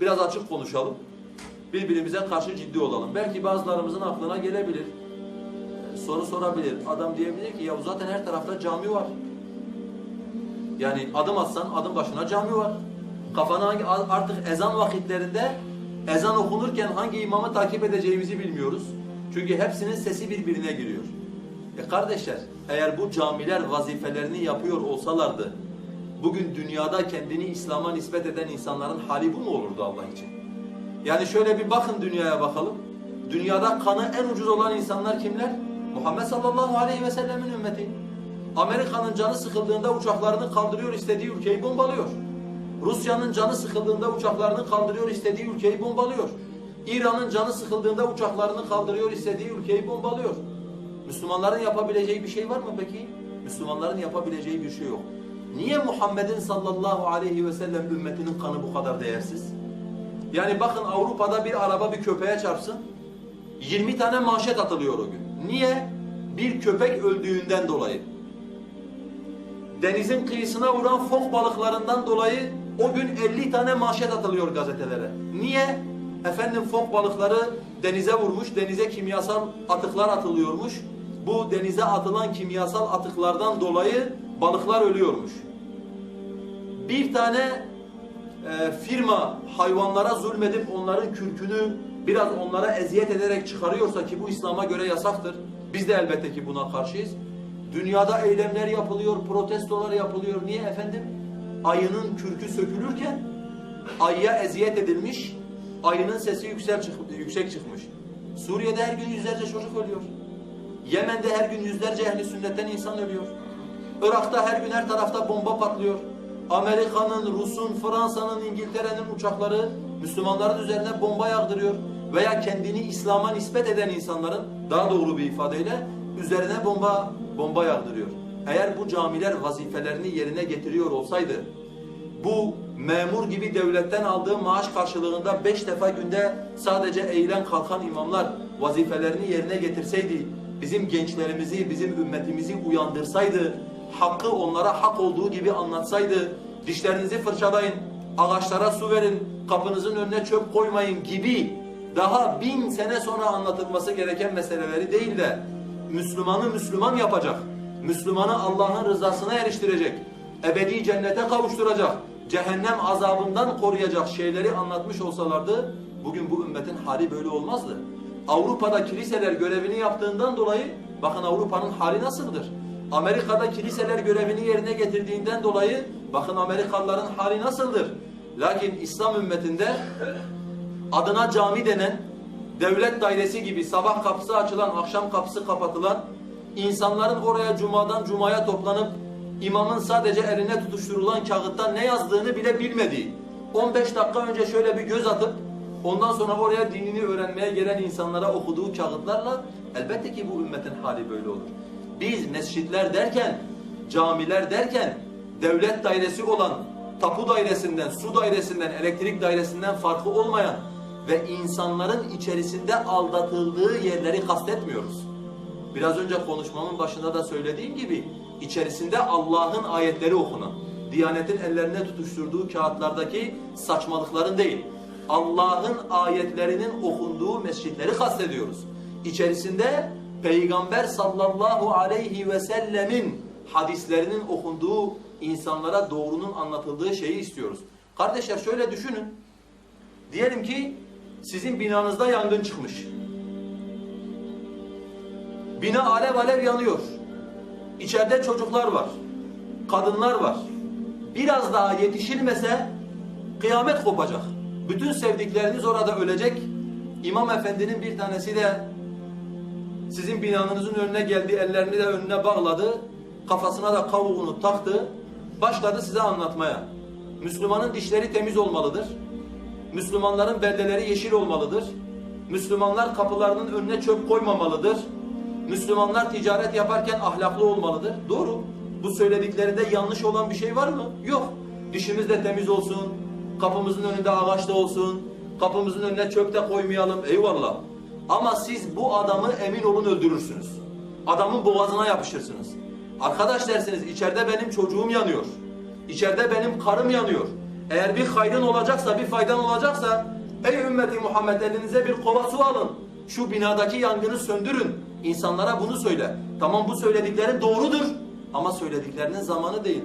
biraz açık konuşalım. Birbirimize karşı ciddi olalım. Belki bazılarımızın aklına gelebilir. Ee, Soru sorabilir. Adam diyebilir ki ya zaten her tarafta cami var. Yani adım atsan adım başına cami var. Kafana hangi, artık ezan vakitlerinde ezan okunurken hangi imamı takip edeceğimizi bilmiyoruz. Çünkü hepsinin sesi birbirine giriyor. E kardeşler eğer bu camiler vazifelerini yapıyor olsalardı bugün dünyada kendini İslam'a nispet eden insanların hali bu mu olurdu Allah için? Yani şöyle bir bakın dünyaya bakalım. Dünyada kanı en ucuz olan insanlar kimler? Muhammed sallallahu aleyhi ve sellemin ümmeti. Amerika'nın canı sıkıldığında uçaklarını kaldırıyor istediği ülkeyi bombalıyor. Rusya'nın canı sıkıldığında uçaklarını kaldırıyor istediği ülkeyi bombalıyor. İran'ın canı sıkıldığında uçaklarını kaldırıyor istediği ülkeyi bombalıyor. Müslümanların yapabileceği bir şey var mı peki? Müslümanların yapabileceği bir şey yok. Niye Muhammed'in sallallahu aleyhi ve sellem ümmetinin kanı bu kadar değersiz? Yani bakın Avrupa'da bir araba bir köpeğe çarpsın. 20 tane manşet atılıyor o gün. Niye? Bir köpek öldüğünden dolayı. Denizin kıyısına vuran fok balıklarından dolayı o gün 50 tane manşet atılıyor gazetelere. Niye? Efendim fok balıkları denize vurmuş, denize kimyasal atıklar atılıyormuş. Bu denize atılan kimyasal atıklardan dolayı balıklar ölüyormuş. Bir tane e, firma hayvanlara zulmedip onların kürkünü biraz onlara eziyet ederek çıkarıyorsa ki bu İslam'a göre yasaktır. Biz de elbette ki buna karşıyız. Dünyada eylemler yapılıyor, protestolar yapılıyor. Niye efendim? Ayının kürkü sökülürken ayıya eziyet edilmiş, ayının sesi yüksek, çık yüksek çıkmış. Suriye'de her gün yüzlerce çocuk ölüyor. Yemen'de her gün yüzlerce ehli sünnetten insan ölüyor. Irak'ta her gün her tarafta bomba patlıyor. Amerika'nın, Rus'un, Fransa'nın, İngiltere'nin uçakları Müslümanların üzerine bomba yağdırıyor. Veya kendini İslam'a nispet eden insanların daha doğru bir ifadeyle üzerine bomba bomba yağdırıyor. Eğer bu camiler vazifelerini yerine getiriyor olsaydı bu memur gibi devletten aldığı maaş karşılığında beş defa günde sadece eğilen kalkan imamlar vazifelerini yerine getirseydi, bizim gençlerimizi, bizim ümmetimizi uyandırsaydı, hakkı onlara hak olduğu gibi anlatsaydı, dişlerinizi fırçalayın, ağaçlara su verin, kapınızın önüne çöp koymayın gibi daha bin sene sonra anlatılması gereken meseleleri değil de Müslümanı Müslüman yapacak, Müslümanı Allah'ın rızasına eriştirecek, ebedi cennete kavuşturacak, cehennem azabından koruyacak şeyleri anlatmış olsalardı bugün bu ümmetin hali böyle olmazdı. Avrupa'da kiliseler görevini yaptığından dolayı bakın Avrupa'nın hali nasıldır? Amerika'da kiliseler görevini yerine getirdiğinden dolayı bakın Amerikalıların hali nasıldır? Lakin İslam ümmetinde adına cami denen devlet dairesi gibi sabah kapısı açılan, akşam kapısı kapatılan, insanların oraya cumadan cumaya toplanıp imamın sadece eline tutuşturulan kağıtta ne yazdığını bile bilmediği, 15 dakika önce şöyle bir göz atıp ondan sonra oraya dinini öğrenmeye gelen insanlara okuduğu kağıtlarla elbette ki bu ümmetin hali böyle olur. Biz mescitler derken, camiler derken devlet dairesi olan tapu dairesinden, su dairesinden, elektrik dairesinden farkı olmayan ve insanların içerisinde aldatıldığı yerleri kastetmiyoruz. Biraz önce konuşmamın başında da söylediğim gibi içerisinde Allah'ın ayetleri okunan, Diyanet'in ellerine tutuşturduğu kağıtlardaki saçmalıkların değil, Allah'ın ayetlerinin okunduğu mescitleri kastediyoruz. İçerisinde Peygamber sallallahu aleyhi ve sellemin hadislerinin okunduğu insanlara doğrunun anlatıldığı şeyi istiyoruz. Kardeşler şöyle düşünün. Diyelim ki sizin binanızda yangın çıkmış. Bina alev alev yanıyor. İçeride çocuklar var. Kadınlar var. Biraz daha yetişilmese kıyamet kopacak. Bütün sevdikleriniz orada ölecek. İmam efendinin bir tanesi de sizin binanızın önüne geldi, ellerini de önüne bağladı. Kafasına da kavuğunu taktı. Başladı size anlatmaya. Müslümanın dişleri temiz olmalıdır. Müslümanların beldeleri yeşil olmalıdır. Müslümanlar kapılarının önüne çöp koymamalıdır. Müslümanlar ticaret yaparken ahlaklı olmalıdır. Doğru. Bu söylediklerinde yanlış olan bir şey var mı? Yok. Dişimiz de temiz olsun. Kapımızın önünde ağaç da olsun. Kapımızın önüne çöp de koymayalım. Eyvallah. Ama siz bu adamı emin olun öldürürsünüz. Adamın boğazına yapışırsınız. Arkadaş dersiniz içeride benim çocuğum yanıyor. İçeride benim karım yanıyor. Eğer bir hayrın olacaksa, bir faydan olacaksa ey ümmeti Muhammed elinize bir kova su alın. Şu binadaki yangını söndürün. İnsanlara bunu söyle. Tamam bu söylediklerin doğrudur ama söylediklerinin zamanı değil.